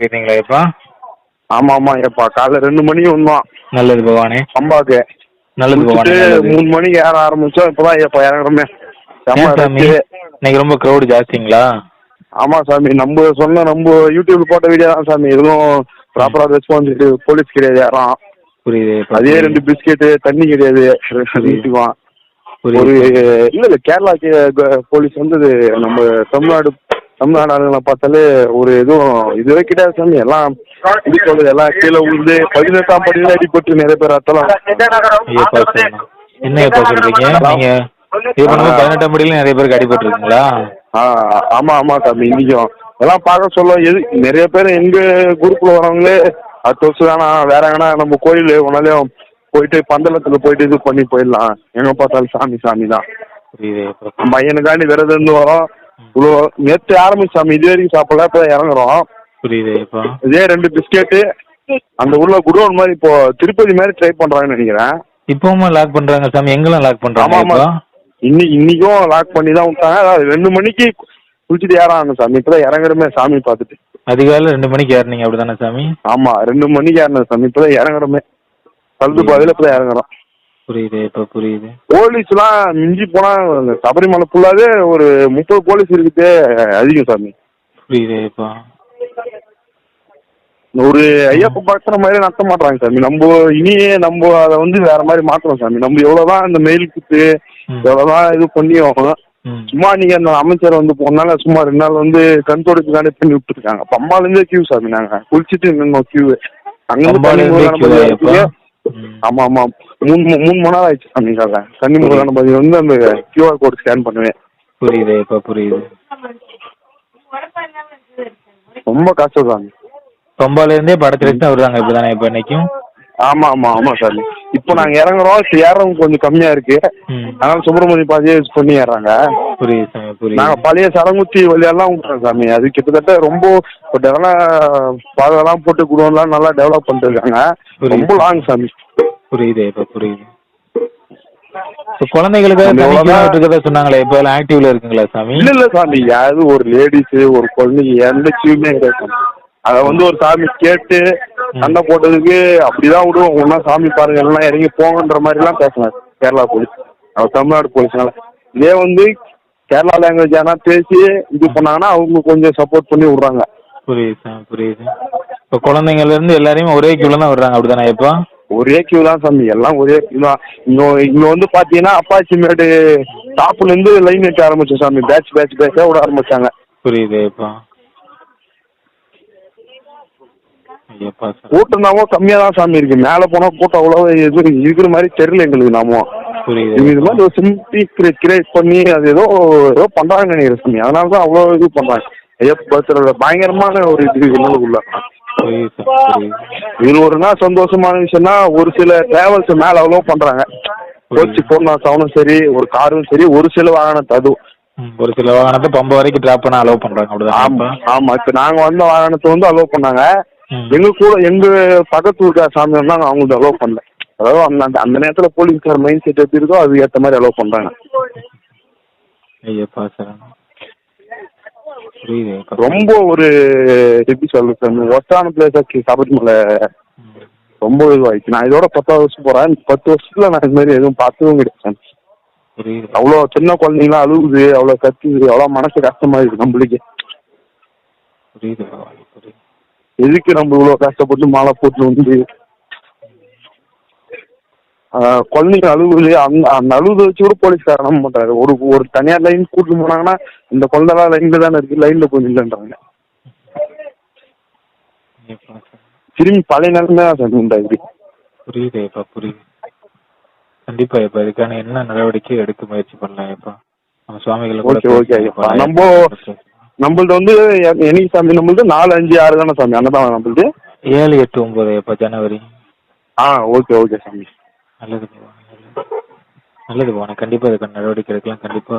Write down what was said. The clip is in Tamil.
கேட்டீங்களா எப்பா ஆமா ஆமா ஏப்பா. காலைல ரெண்டு மணிக்கு வந்தோம் நல்லது பவானி. பம்பாக்கு நல்லது பவானி நல்லது. மூணு மணிக்கு ஏற ஆரம்பிச்சோம். இப்பதான் ஏப்பா இறங்குறோமே. செம்ம ஏன் சாமி? ரஷ்ஷு. இன்னைக்கு ரொம்ப க்ரௌடு ஜாஸ்திங்களா? ஆமா சாமி. நம்ம சொன்ன நம்ம யூடியூப்ல போட்ட வீடியோ தான் சாமி. எதுவும் ப்ராப்பரா ரெஸ்பான்ஸ் போலீஸ் கிடையாது யாரும். புரியுது இப்ப அதே புரியுது. ரெண்டு பிஸ்கெட்டு தண்ணி கிடையாது. வீட்டுக்குவான் ஒரு புரியுது. இல்ல இல்ல கேரளா போலீஸ் வந்து இது நம்ம தமிழ்நாடு தமிழ்நாடு ஆளுங்களை பார்த்தாலே ஒரு எதுவும் இதுவே கிடையாது சாமி. எல்லாம் இது சொல்றது எல்லாம் கீழே விழுந்து பதினெட்டாம் படியில அடிபட்டு நிறைய பேர் அத்தலாம் ஐயப்பா சாமி என்ன எப்பா சொல்றீங்க நீங்க இது பண்ணும்போது பதினெட்டாம் படியில நிறைய பேருக்கு அடிபட்டு இருக்குங்களா ஆ ஆமா ஆமா சாமி இன்னைக்கும். எல்லாம் பார்க்க சொல்ல எது நிறைய பேர் எங்க குரூப்ல வரவங்களே அடுத்த வருஷம் வேணாம் வேற எங்கன்னா நம்ம கோயில் ஒன்னாலையும் போயிட்டு பந்தளத்துல போயிட்டு இது பண்ணி போயிடலாம். எங்க பார்த்தாலும் சாமி சாமி தான் புரியுது. எப்பா நம்ம பையனுக்காண்டி விரதம் இருந்து வரோம். இவ்வளோ நேற்று ஆரம்பிச்சு சாமி இது வரைக்கும் சாப்பிடல இப்போ இறங்குறோம். புரியுது இதே ரெண்டு பிஸ்கெட்டு அந்த உள்ள குடோன் மாதிரி இப்போ திருப்பதி மாதிரி ட்ரை பண்றாங்கன்னு நினைக்கிறேன். இப்பவுமா லாக் பண்றாங்க சாமி எங்கெல்லாம் லாக் பண்றாங்க ஆமா இப்போ இன்னி இன்னைக்கும் லாக் பண்ணி தான் விட்டாங்க. அதாவது ரெண்டு மணிக்கு குளிச்சுட்டு ஏறாங்க சாமி இப்பதான் இறங்குறமே சாமி பார்த்துட்டு. அதிகாலை ரெண்டு மணிக்கு ஏறினீங்க அப்படிதானே சாமி? ஆமா ரெண்டு மணிக்கு ஏறினது சாமி இப்பதான் இறங்குறமே. பழுது பாதையில இப்பதான் இறங்குறோம். புரியுது இப்ப புரியுது. போலீஸ்லாம் மிஞ்சி போனா இந்த சபரிமலை ஃபுல்லாவே ஒரு முப்பது போலீஸ் இருக்குது அதிகம் சாமி. புரியுது இப்பா. ஒரு ஐயப்ப பார்க்குற மாதிரி நடத்த மாட்டாங்க சாமி. நம்ம இனியே நம்ம அதை வந்து வேற மாதிரி மாத்துறோம் சாமி. நம்ம எவ்வளவுதான் இந்த மெயில் குத்து. எவ்வளவுதான் இது பண்ணியும் சும்மா நீங்க அந்த அமைச்சர் வந்து போனால சும்மா ரெண்டு நாள் வந்து கண் தொடச்சுக்காண்டி பண்ணி விட்டுருக்காங்க. பம்பால இருந்தே கியூ சாமி நாங்க. குளிச்சுட்டு நின்னோம் கியூ அங்கிருந்து ஆமா ஆமா. மூணு மூணு மணி நேரம் ஆயிடுச்சு சாமி கால கன்னிமுக கணபதி வந்து அந்த கியூஆர் கோட் ஸ்கேன் பண்ணுவேன். புரியுது இப்ப புரியுது. ரொம்ப கஷ்டம் சாமி. பம்பால இருந்தே படத்துல தான் வருவாங்க இப்பதானே இப்ப இன்னைக்கும்? ஆமா ஆமா ஆமா சாமி. இப்போ நாங்க இறங்குறோம் ஏறவங்க கொஞ்சம் கம்மியா இருக்கு. அதனால சுப்பிரமணிய பாதையை யூஸ் பண்ணி ஏறாங்க புரியுது நாங்க பழைய சரங்குத்தி வழியெல்லாம் விட்டுறோம் சாமி. அது கிட்டத்தட்ட ரொம்ப டெவலப் பாதைலாம் போட்டு குடோன்லாம் நல்லா டெவலப் பண்ணிருக்காங்க. ரொம்ப லாங் சாமி. புரியுது இப்ப புரியுது. இருக்கதா சொன்னாங்களே இப்ப எல்லாம் ஆக்டிவ்ல இருக்குங்களா சாமி? இல்ல இல்ல சாமி. யாரு ஒரு லேடிஸ் ஒரு குழந்தைங்க எந்த கியூமே கிடையாது. அத வந்து ஒரு சாமி கேட்டு சண்டை போட்டதுக்கு அப்படிதான் விடுவோம். ஒன்னா சாமி பாருங்க எல்லாம் இறங்கி போங்கன்ற மாதிரி எல்லாம் பேசினார். கேரளா போலீஸ் தமிழ்நாடு போலீஸ்னால. இதே வந்து கேரளா லாங்குவேஜ் ஆனா பேசி இது பண்ணாங்கன்னா அவங்க கொஞ்சம் சப்போர்ட் பண்ணி விடுறாங்க. புரியுது சாமி புரியுது. இப்ப குழந்தைங்கள்ல இருந்து எல்லாரையும் ஒரே கியூல தான் வர்றாங்க அப்படிதானே இப்ப? ஒரே கியூ தான் சாமி எல்லாம் ஒரே கியூ தான். இன்னும் இங்க வந்து பாத்தீங்கன்னா அப்பாச்சி மேடு டாப்ல இருந்து லைன் வைக்க ஆரம்பிச்சோம் சாமி பேட்ச் பேட்ச் பேட்சா விட ஆரம்பிச்சாங்க. புரியுது இப்ப. ஐயப்பா சார் கூட்டம் நாமோ கம்மியா தான் சாமி இருக்கு. மேல போனா கூட்டம் அவ்வளவு எதுவும் இருக்கிற மாதிரி தெரியல எங்களுக்கு நாமோ. புரியுது இவங்க இது மாதிரி ஒரு சிம்பி கிரியேட் பண்ணி அது ஏதோ ஏதோ பண்றாங்க நினைக்கிறேன் சாமி. அதனால தான் அவ்வளோ இது பண்றாங்க. ஐயப்ப பக்தரோட பயங்கரமான ஒரு இது புரியுது இது ஒரு நாள் சந்தோஷமான விஷயம்னா ஒரு சில டிராவல்ஸ் மேல அவ்வளோ பண்றாங்க. கோச்சு போனா சவுனும் சரி ஒரு காரும் சரி ஒரு சில வாகனத்தை அதுவும். ஒரு சில வாகனத்தை பம்பை வரைக்கும் டிராப் பண்ண அலோவ் பண்றாங்க அப்படிதானே? ஆமா இப்ப ஆமா இப்ப நாங்க வந்த வாகனத்தை வந்து அலோவ் பண்ணாங்க. எங்க கூட எங்க பக்கத்து இருக்க சாமி இருந்தாங்க அவங்களுக்கு அலோவ் பண்ணல. அதாவது அந்த அந்த- நேரத்துல போலீஸ்கார் மைண்ட் செட் எப்படி இருக்கோ அது ஏத்த மாதிரி அலோவ் பண்றாங்க. ஐயப்பா சார் ரொம்ப ஒரு எப்படி சொல்றது சாமி ஒஸ்டான பிளேஸ் சபரிமலை. ரொம்ப இதுவாயிடுச்சு. நான் இதோட பத்தாவது வருஷம் போறேன். பத்து வருஷத்துல நான் இது மாதிரி எதுவும் பார்த்ததும். புரியுது. அவ்வளோ சின்ன குழந்தைங்களாம் அழுகுது அவ்வளோ கத்துது அவ்வளோ மனசு கஷ்டமா இருக்கு நம்மளுக்கு. எதுக்கு நம்ம இவ்வளோ கஷ்டப்பட்டு மாலை போட்டு வந்து குழந்தைங்க அழுகுது அந்த அந்த அழுகுத வச்சு கூட போலீஸ்காரன் நம்ப மாட்டாரு. ஒரு ஒரு தனியார் லைன் கூட்டிட்டு போனாங்கன்னா இந்த குழந்தைலாம் லைன்ல தானே இருக்கு லைன்ல கொஞ்சம் இல்லைன்றாங்க திரும்பி பழைய நிலைமை தான் சார் உண்டாயிருக்கு புரியுது ஐயப்பா புரியுது. கண்டிப்பா இப்ப இதுக்கான என்ன நடவடிக்கை எடுக்க முயற்சி பண்ணலாம் ஐயப்பா நம்ம சுவாமிகளை ஓகே ஓகே. ஐயப்பா. நம்ம நம்மள்ட்ட வந்து என்னைக்கு சாமி? நம்மள்ட்ட நாலு அஞ்சு ஆறு தானே சாமி? அன்னதான் நம்மள்ட்ட ஏழு எட்டு ஒன்பது ஐயப்பா ஜனவரி. ஆ ஓகே ஓகே சாமி. நல்லது நல்லது. நல்லது பகவான் கண்டிப்பா இதுக்கான நடவடிக்கை எடுக்கலாம். கண்டிப்பா